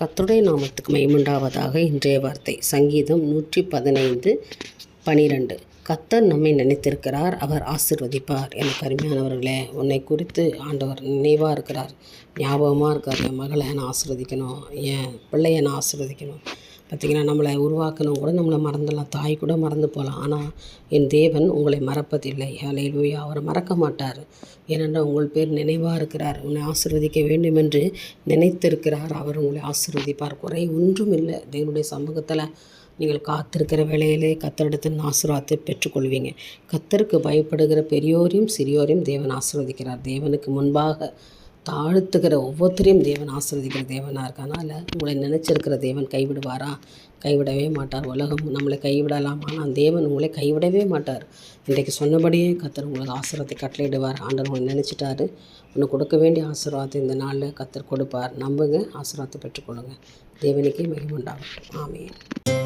கர்த்தருடைய நாமத்துக்கு மைமுண்டாவதாக இன்றைய வார்த்தை. சங்கீதம் நூற்றி பதினைந்து பனிரெண்டு. கத்தர் நம்மை நினைத்திருக்கிறார் அவர் ஆசிர்வதிப்பார். எனக்கு அருமையானவர்களே உன்னை குறித்து ஆண்டவர் நினைவாக இருக்கிறார். ஞாபகமாக இருக்கார் என் மகளை நான் ஆசிர்வதிக்கணும் என் பிள்ளையை நான் ஆசிர்வதிக்கணும். பார்த்திங்கன்னா நம்மளை உருவாக்கணும் கூட நம்மளை மறந்துடலாம். தாய் கூட மறந்து போகலாம். ஆனால் என் தேவன் உங்களை மறப்பதில்லை. ஹalleluya அவர் மறக்க மாட்டார். ஏனென்றால் உங்கள் பேர் நினைவாக இருக்கிறார். உன்னை ஆசிர்வதிக்க வேண்டும் என்று நினைத்திருக்கிறார். அவர் உங்களை ஆசிர்வதிப்பார். குறை ஒன்றும் இல்லை. தேவனுடைய சமூகத்தில் நீங்கள் காத்திருக்கிற வேலையிலே கத்தரிடத்தின் ஆசீர்வாதத்தை பெற்றுக்கொள்வீங்க. கத்தருக்கு பயப்படுகிற பெரியோரையும் சிறியோரையும் தேவன் ஆசீர்வதிக்கிறார். தேவனுக்கு முன்பாக தாழ்த்துக்கிற ஒவ்வொருத்தரையும் தேவன் ஆசீர்வதிக்கிற தேவனாக இருக்கனால உங்களை நினச்சிருக்கிற தேவன் கைவிடுவாரா? கைவிடவே மாட்டார். உலகம் நம்மளை கைவிடலாம். ஆனால் தேவன் உங்களை கைவிடவே மாட்டார். இன்றைக்கு சொன்னபடியே கத்தர் உங்களுக்கு ஆசிரியத்தை கட்டளையிடுவார். ஆண்டவர் உங்களை நினச்சிட்டாரு. உனக்கு கொடுக்க வேண்டிய ஆசீர்வாதத்தை இந்த நாளில் கத்தர் கொடுப்பார். நம்புங்க. ஆசீர்வாதத்தை பெற்றுக்கொள்ளுங்க. தேவனுக்கே மகிமுண்டாகட்டும் ஆமையன்